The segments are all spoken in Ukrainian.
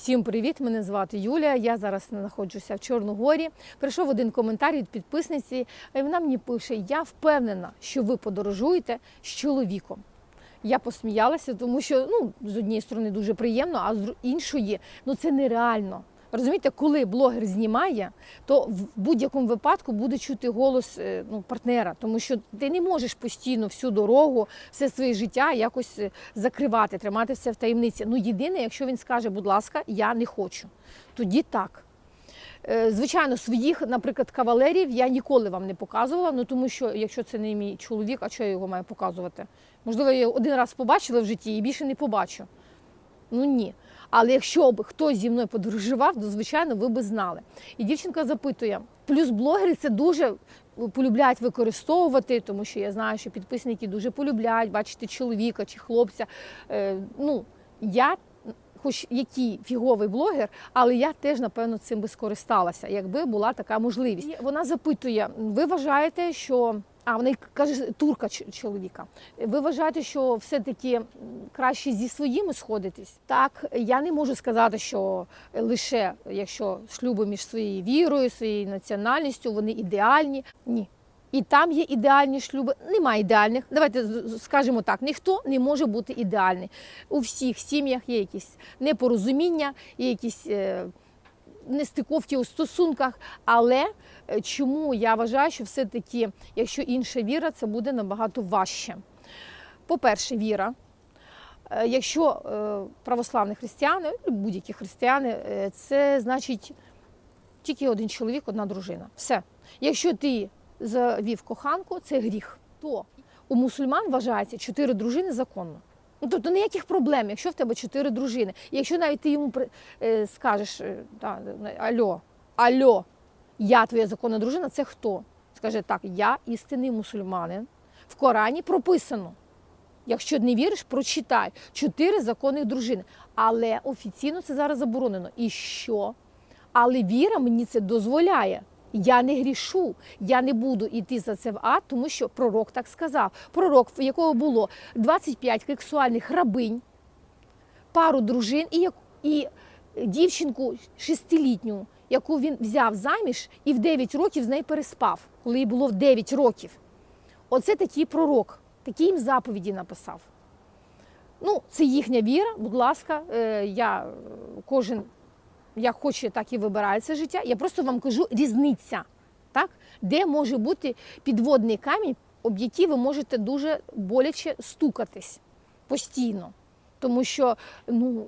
Всім привіт! Мене звати Юлія. Я зараз знаходжуся в Чорногорі. Прийшов один коментар від підписниці, і вона мені пише: Я впевнена, що ви подорожуєте з чоловіком. Я посміялася, тому що ну, з однієї сторони дуже приємно, а з іншої ну це нереально. Розумієте, коли блогер знімає, то в будь-якому випадку буде чути голос е, ну, партнера, тому що ти не можеш постійно всю дорогу, все своє життя якось е, закривати, тримати все в таємниці. Ну, єдине, якщо він скаже, будь ласка, я не хочу, тоді так. Е, Звичайно, своїх, наприклад, кавалерів я ніколи вам не показувала, ну тому що якщо це не мій чоловік, а що я його маю показувати? Можливо, я один раз побачила в житті і більше не побачу. Ну ні. Але якщо б хтось зі мною подорожував, то звичайно ви б знали. І дівчинка запитує: плюс блогери це дуже полюбляють використовувати, тому що я знаю, що підписники дуже полюбляють бачити чоловіка чи хлопця. Е, ну, я, хоч який фіговий блогер, але я теж напевно цим би скористалася, якби була така можливість. Вона запитує: ви вважаєте, що а вона каже турка чоловіка. Ви вважаєте, що все-таки краще зі своїми сходитись? Так, я не можу сказати, що лише якщо шлюби між своєю вірою, своєю національністю, вони ідеальні. Ні. І там є ідеальні шлюби, немає ідеальних. Давайте скажемо так: ніхто не може бути ідеальний. У всіх сім'ях є якісь непорозуміння, є якісь е, нестиковки у стосунках. Але е, чому я вважаю, що все-таки, якщо інша віра, це буде набагато важче. По-перше, віра. Е, Якщо е, православні християни, будь-які християни, це значить тільки один чоловік, одна дружина. Все. Якщо ти завів коханку, це гріх. То у мусульман вважається чотири дружини законно. Ну, тобто ніяких проблем, якщо в тебе чотири дружини. І якщо навіть ти йому е, скажеш, е, альо, альо, я твоя законна дружина, це хто? Скаже так, я істинний мусульманин. В Корані прописано. Якщо не віриш, прочитай чотири законних дружини. Але офіційно це зараз заборонено. І що? Але віра мені це дозволяє. Я не грішу, я не буду йти за це в ад, тому що пророк так сказав. Пророк, в якого було 25 сексуальних рабинь, пару дружин і, і дівчинку шестилітню, яку він взяв заміж і в 9 років з нею переспав, коли їй було в 9 років. Оце такий пророк, такі їм заповіді написав. Ну, це їхня віра, будь ласка, е, я кожен як хоче, так і вибирає це життя. Я просто вам кажу різниця, так? де може бути підводний камінь, об який ви можете дуже боляче стукатись постійно. Тому що ну,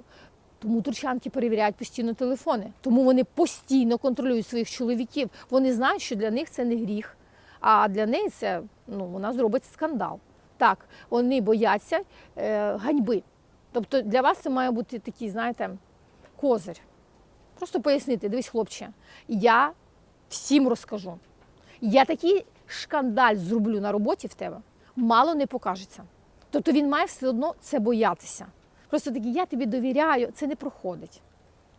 тому турчанки перевіряють постійно телефони, тому вони постійно контролюють своїх чоловіків. Вони знають, що для них це не гріх, а для неї це ну, вона зробить скандал. Так, вони бояться е, ганьби. Тобто для вас це має бути такий, знаєте, козир. Просто пояснити, дивись, хлопче, я всім розкажу. Я такий шкандаль зроблю на роботі в тебе, мало не покажеться. Тобто він має все одно це боятися. Просто такий, я тобі довіряю, це не проходить.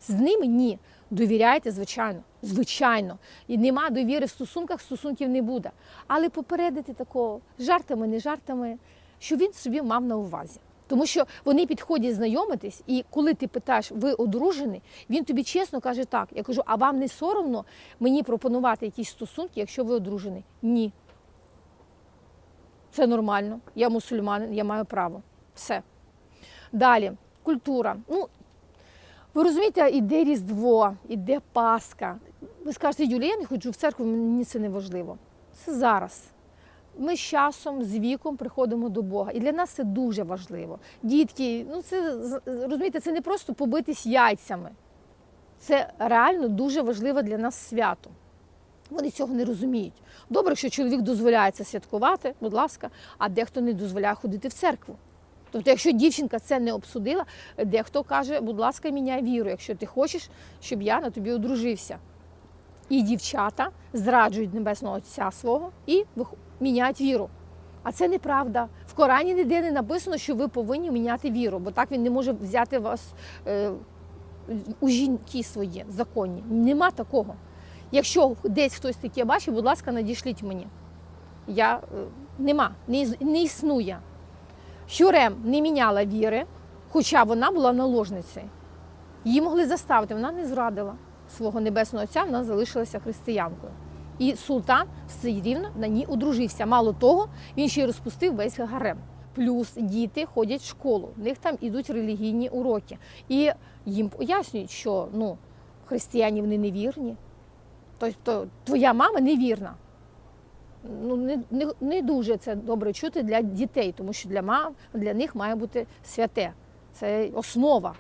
З ними ні. Довіряйте, звичайно, звичайно. І нема довіри в стосунках, стосунків не буде. Але попередити такого жартами, не жартами, що він собі мав на увазі. Тому що вони підходять знайомитись, і коли ти питаєш, ви одружений, він тобі чесно каже так. Я кажу, а вам не соромно мені пропонувати якісь стосунки, якщо ви одружений? Ні. Це нормально. Я мусульманин, я маю право. Все. Далі, культура. Ну, ви розумієте, іде Різдво, іде Пасха. Ви скажете, Юлія, я не ходжу в церкву, мені це не важливо. Це зараз. Ми з часом, з віком приходимо до Бога. І для нас це дуже важливо. Дітки, ну це розумієте, це не просто побитись яйцями. Це реально дуже важливе для нас свято. Вони цього не розуміють. Добре, якщо чоловік дозволяє це святкувати, будь ласка, а дехто не дозволяє ходити в церкву. Тобто, якщо дівчинка це не обсудила, дехто каже, будь ласка, міняй віру, якщо ти хочеш, щоб я на тобі одружився. І дівчата зраджують небесного отця свого і міняють віру. А це неправда. В Корані ніде не написано, що ви повинні міняти віру, бо так він не може взяти вас е, у жінки свої законні. Нема такого. Якщо десь хтось таке бачить, будь ласка, надішліть мені. Я, е, нема, не, не існує. Хюрем не міняла віри, хоча вона була наложницею. Її могли заставити, вона не зрадила свого небесного отця, вона залишилася християнкою. І султан все рівно на ній одружився. Мало того, він ще й розпустив весь гарем. Плюс діти ходять в школу, в них там ідуть релігійні уроки. І їм пояснюють, що ну, християні вони невірні. Тобто твоя мама невірна. Ну, не, не, не дуже це добре чути для дітей, тому що для мам для них має бути святе. Це основа.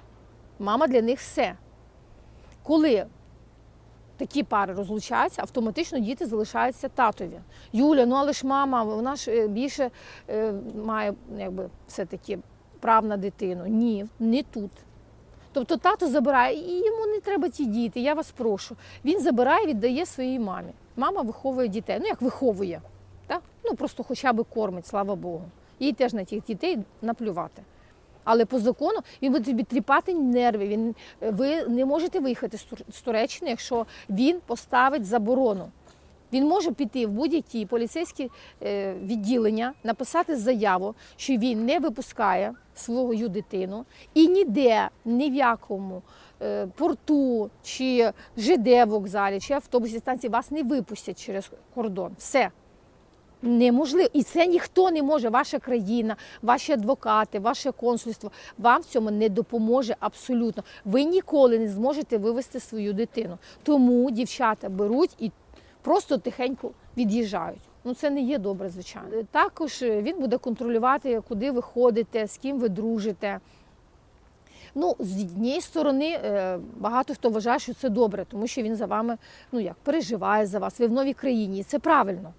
Мама для них все. Коли такі пари розлучаються, автоматично діти залишаються татові. Юля, ну але ж мама, вона ж е, більше е, має якби, все-таки прав на дитину. Ні, не тут. Тобто тато забирає, і йому не треба ті діти, я вас прошу. Він забирає, віддає своїй мамі. Мама виховує дітей. Ну як виховує? Так? Ну просто хоча б кормить, слава Богу. Їй теж на тих дітей наплювати. Але по закону він буде тобі тріпати нерви. Він, ви не можете виїхати з Туреччини, якщо він поставить заборону. Він може піти в будь-які поліцейські е, відділення, написати заяву, що він не випускає свою дитину і ніде, ні в якому е, порту, чи ЖД вокзалі, чи автобусі станції вас не випустять через кордон. Все. Неможливо. І це ніхто не може. Ваша країна, ваші адвокати, ваше консульство вам в цьому не допоможе абсолютно. Ви ніколи не зможете вивести свою дитину. Тому дівчата беруть і просто тихенько від'їжджають. Ну це не є добре, звичайно. Також е, він буде контролювати, куди ви ходите, з ким ви дружите. Ну, з однієї сторони, е, багато хто вважає, що це добре, тому що він за вами ну як переживає за вас. Ви в новій країні, і це правильно.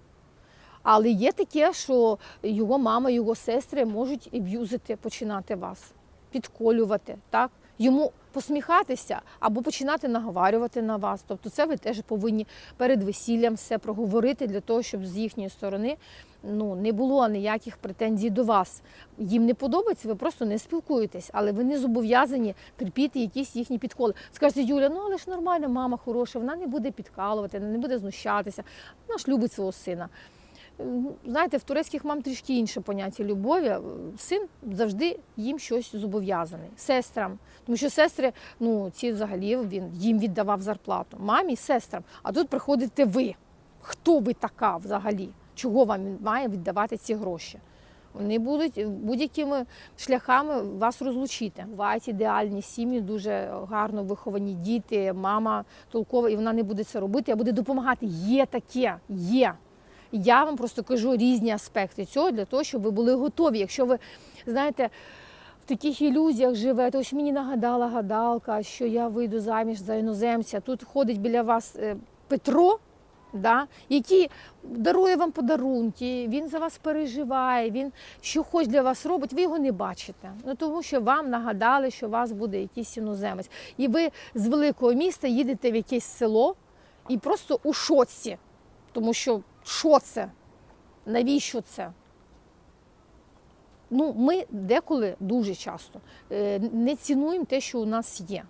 Але є таке, що його мама, його сестри можуть аб'юзити, починати вас, підколювати, так? йому посміхатися або починати наговарювати на вас. Тобто це ви теж повинні перед весіллям все проговорити для того, щоб з їхньої сторони ну, не було ніяких претензій до вас. Їм не подобається, ви просто не спілкуєтесь, але ви не зобов'язані терпіти якісь їхні підколи. Скажете, Юля, ну але ж нормально, мама хороша, вона не буде підкалувати, не буде знущатися, вона ж любить свого сина. Знаєте, в турецьких мам трішки інше поняття любові. Син завжди їм щось зобов'язаний. Сестрам. Тому що сестри, ну ці взагалі він їм віддавав зарплату. Мамі, сестрам. А тут приходите ви. Хто ви така взагалі? Чого вам він має віддавати ці гроші? Вони будуть будь-якими шляхами вас розлучити. Бувають ідеальні сім'ї, дуже гарно виховані діти, мама толкова, і вона не буде це робити, а буде допомагати. Є таке, є. Я вам просто кажу різні аспекти цього для того, щоб ви були готові. Якщо ви знаєте, в таких ілюзіях живете, ось мені нагадала гадалка, що я вийду заміж за іноземця. Тут ходить біля вас е, Петро, да, який дарує вам подарунки, він за вас переживає, він що хоч для вас робить, ви його не бачите. Ну тому що вам нагадали, що у вас буде якийсь іноземець. І ви з великого міста їдете в якесь село і просто у шоці. Тому що що це? Навіщо це? Ну, ми деколи дуже часто е, не цінуємо те, що у нас є.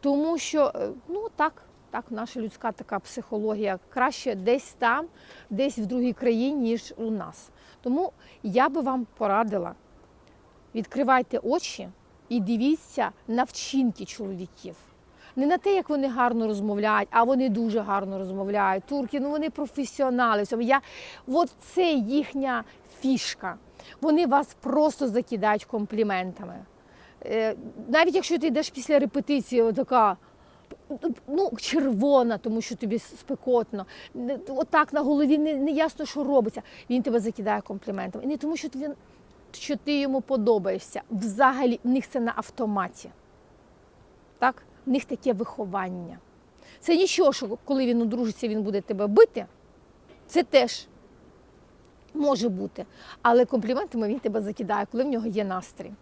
Тому що, е, ну так, так, наша людська така психологія краще десь там, десь в другій країні, ніж у нас. Тому я би вам порадила, відкривайте очі і дивіться на вчинки чоловіків. Не на те, як вони гарно розмовляють, а вони дуже гарно розмовляють. Турки, ну вони професіонали. Я, от це їхня фішка. Вони вас просто закидають компліментами. Е, навіть якщо ти йдеш після репетиції, така ну, червона, тому що тобі спекотно, отак на голові не, не ясно, що робиться. Він тебе закидає компліментами. І не тому, що ти, що ти йому подобаєшся. Взагалі, в них це на автоматі. Так? В них таке виховання. Це нічого, що коли він одружиться, він буде тебе бити. Це теж може бути. Але компліментами він тебе закидає, коли в нього є настрій.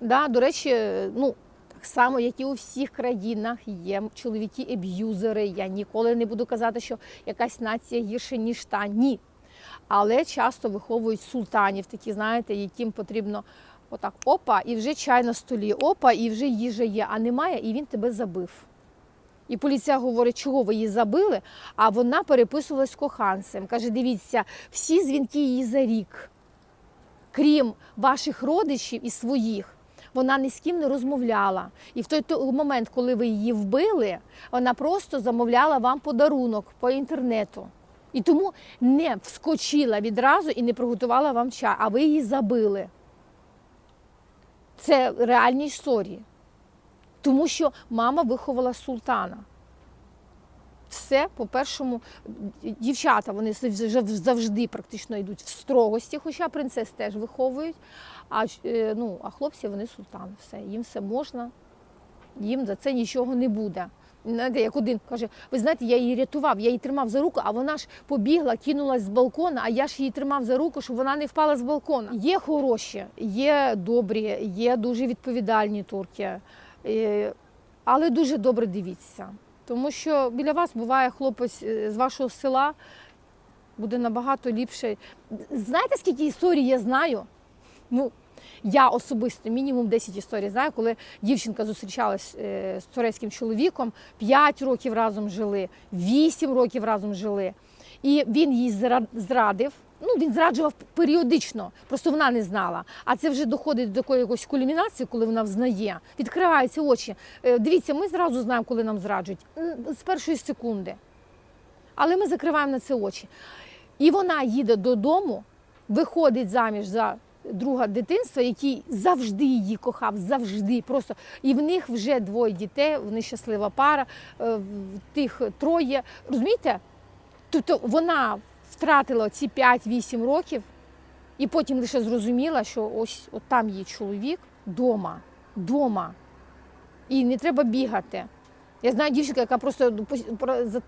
Да, до речі, ну, так само, як і у всіх країнах, є чоловіки-еб'юзери. Я ніколи не буду казати, що якась нація гірше, ніж та. Ні. Але часто виховують султанів, такі, знаєте, яким потрібно отак опа, і вже чай на столі, опа, і вже їжа є, а немає, і він тебе забив. І поліція говорить, чого ви її забили, а вона переписувалась коханцем. Каже, дивіться, всі дзвінки її за рік, крім ваших родичів і своїх, Вона ні з ким не розмовляла. І в той момент, коли ви її вбили, вона просто замовляла вам подарунок по інтернету. І тому не вскочила відразу і не приготувала вам чай, а ви її забили. Це реальні історії. Тому що мама виховала султана. Все по-першому, дівчата вони завжди практично йдуть в строгості, хоча принцес теж виховують. А, е, ну, а хлопці вони султани. Все, їм все можна, їм за це нічого не буде. Знаєте, як один каже, ви знаєте, я її рятував, я її тримав за руку, а вона ж побігла, кинулась з балкона, а я ж її тримав за руку, щоб вона не впала з балкона. Є хороші, є добрі, є дуже відповідальні турки, е, але дуже добре дивіться. Тому що біля вас буває хлопець е, з вашого села, буде набагато ліпше. Знаєте, скільки історій я знаю? Ну, я особисто мінімум 10 історій знаю, коли дівчинка зустрічалась е, з турецьким чоловіком, 5 років разом жили, 8 років разом жили. І він їй зрадив. Ну, він зраджував періодично, просто вона не знала. А це вже доходить до якоїсь кульмінації, коли вона взнає. Відкриваються очі. Е, Дивіться, ми зразу знаємо, коли нам зраджують. З першої секунди. Але ми закриваємо на це очі. І вона їде додому, виходить заміж за друга дитинства, який завжди її кохав, завжди. Просто і в них вже двоє дітей, вони щаслива пара, е, тих троє. Розумієте? Тобто вона втратила ці 5-8 років, і потім лише зрозуміла, що ось от там є чоловік дома, дома. І не треба бігати. Я знаю дівчинку, яка просто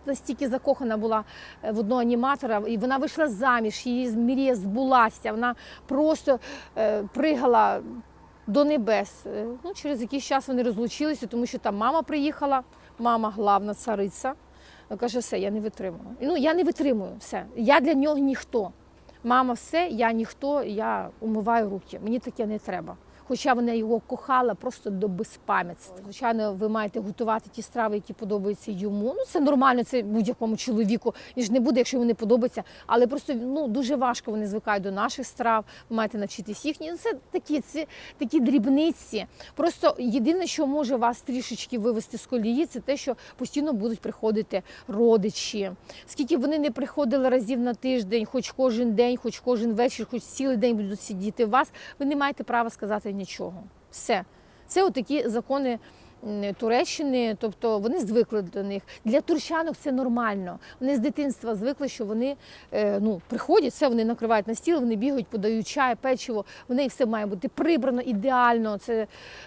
настільки закохана була е, в одного аніматора, і вона вийшла заміж, її мрія збулася. Вона просто е, пригала до небес. Е, Ну, через якийсь час вони розлучилися, тому що там мама приїхала, мама главна цариця. Каже, все, я не витримую. Ну, я не витримую все. Я для нього ніхто. Мама, все, я ніхто, я умиваю руки. Мені таке не треба. Хоча вона його кохала просто до безпам'ятства. Звичайно, ви маєте готувати ті страви, які подобаються йому. Ну це нормально, це будь-якому чоловіку. Він ж не буде, якщо йому не подобається. Але просто ну дуже важко вони звикають до наших страв. Ви маєте навчитись їхні. Ну, це такі, це такі дрібниці. Просто єдине, що може вас трішечки вивести з колії, це те, що постійно будуть приходити родичі. Скільки вони не приходили разів на тиждень, хоч кожен день, хоч кожен вечір, хоч цілий день будуть сидіти у вас, ви не маєте права сказати нічого. Все. Це отакі закони. Туреччини, тобто вони звикли до них. Для турчанок це нормально. Вони з дитинства звикли, що вони е, ну, приходять, все вони накривають на стіл, вони бігають, подають чай, печиво. В неї все має бути прибрано ідеально. Це,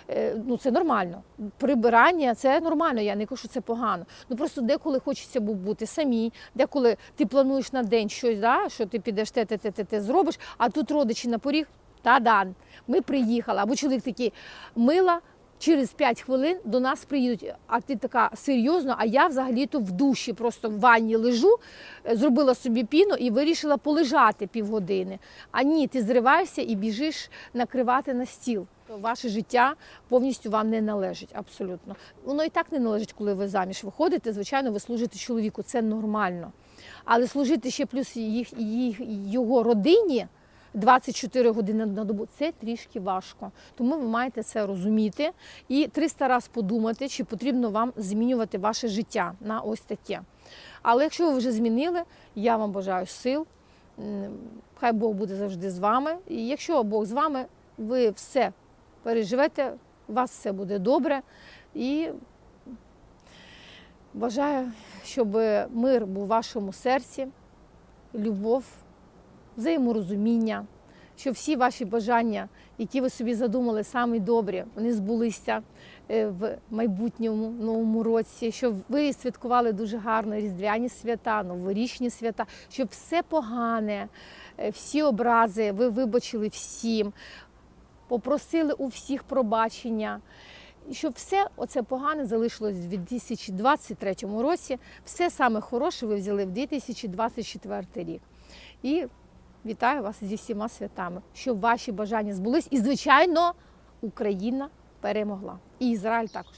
е, ну, це нормально. Прибирання це нормально. Я не кажу, що це погано. Ну просто деколи хочеться бути самі, деколи ти плануєш на день щось, да, що ти підеш те, те, те, те, те зробиш, а тут родичі на поріг. Та-дан, ми приїхали. Або чоловік такий мила. Через 5 хвилин до нас приїдуть, а ти така серйозно, а я взагалі-то в душі, просто в ванні лежу, е, зробила собі піну і вирішила полежати півгодини. А ні, ти зриваєшся і біжиш накривати на стіл. Ваше життя повністю вам не належить, абсолютно. Воно і так не належить, коли ви заміж виходите. Звичайно, ви служите чоловіку, це нормально. Але служити ще плюс їх, їх, його родині 24 години на добу це трішки важко. Тому ви маєте це розуміти і 300 разів подумати, чи потрібно вам змінювати ваше життя на ось таке. Але якщо ви вже змінили, я вам бажаю сил. Хай Бог буде завжди з вами. І якщо Бог з вами, ви все переживете, у вас все буде добре. І бажаю, щоб мир був у вашому серці, любов, взаєморозуміння, щоб всі ваші бажання, які ви собі задумали, самі добрі, вони збулися е, в майбутньому новому році, щоб ви святкували дуже гарно різдвяні свята, новорічні свята, щоб все погане, е, всі образи ви вибачили всім, попросили у всіх пробачення. Щоб все оце погане залишилось в 2023 році, все саме хороше ви взяли в 2024 рік. І вітаю вас зі всіма святами, щоб ваші бажання збулись. І, звичайно, Україна перемогла. І Ізраїль також.